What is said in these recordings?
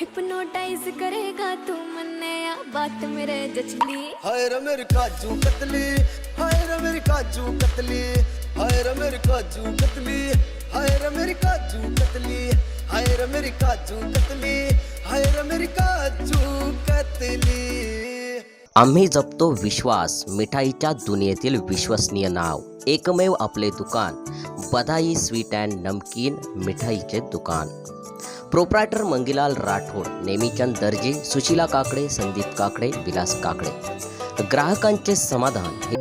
Hypnotise करेगा तू मन्ने या बात मेरे जचली हाय रे मेरे काजू कतली हाय रे मेरे काजू कतली हाय रे मेरे काजू कतली हाय रे मेरे काजू कतली हाय रे मेरे काजू कतली हाय रे मेरे काजू कतली आम्ही जपतो विश्वास मिठाईच्या दुनियेतील विश्वसनीय नाव. एकमेव आपले दुकान बदाई स्वीट अँड नमकीन मिठाईचे दुकान. प्रोप्रायटर मंगीलाल राठोड नेमीचंद दर्जे सुशीला काकडे संदीप काकडे विलास काकडे. ग्राहकांचे समाधान हे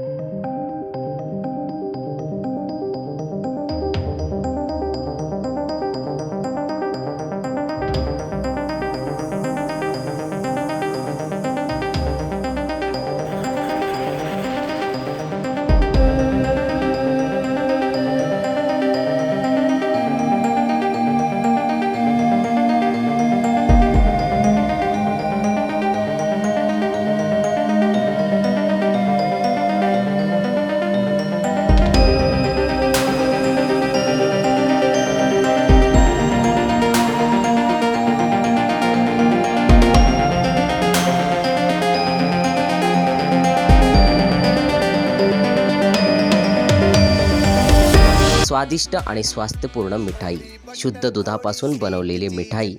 स्वादिष्ट आणि स्वास्थ्यपूर्ण मिठाई शुद्ध दुधापासून बनवलेली मिठाई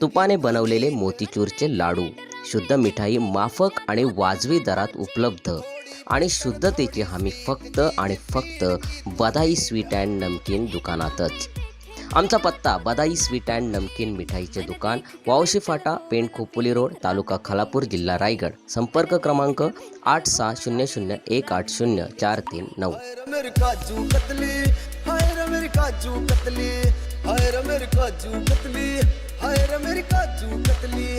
तुपाने बनवलेले मोतीचूरचे लाडू शुद्ध मिठाई माफक आणि वाजवी दरात उपलब्ध. आणि शुद्धतेची हमी फक्त आणि फक्त बदाई स्वीट अँड नमकीन दुकानातच. आमचा पत्ता बदाई स्वीट अँड नमकीन मिठाईचे दुकान वावशी फाटा पेंट खोपोली रोड तालुका खालापूर जिल्हा रायगड. संपर्क क्रमांक आठ सहा शून्य शून्य एक आठ शून्य चार तीन नऊ. काजू कतली.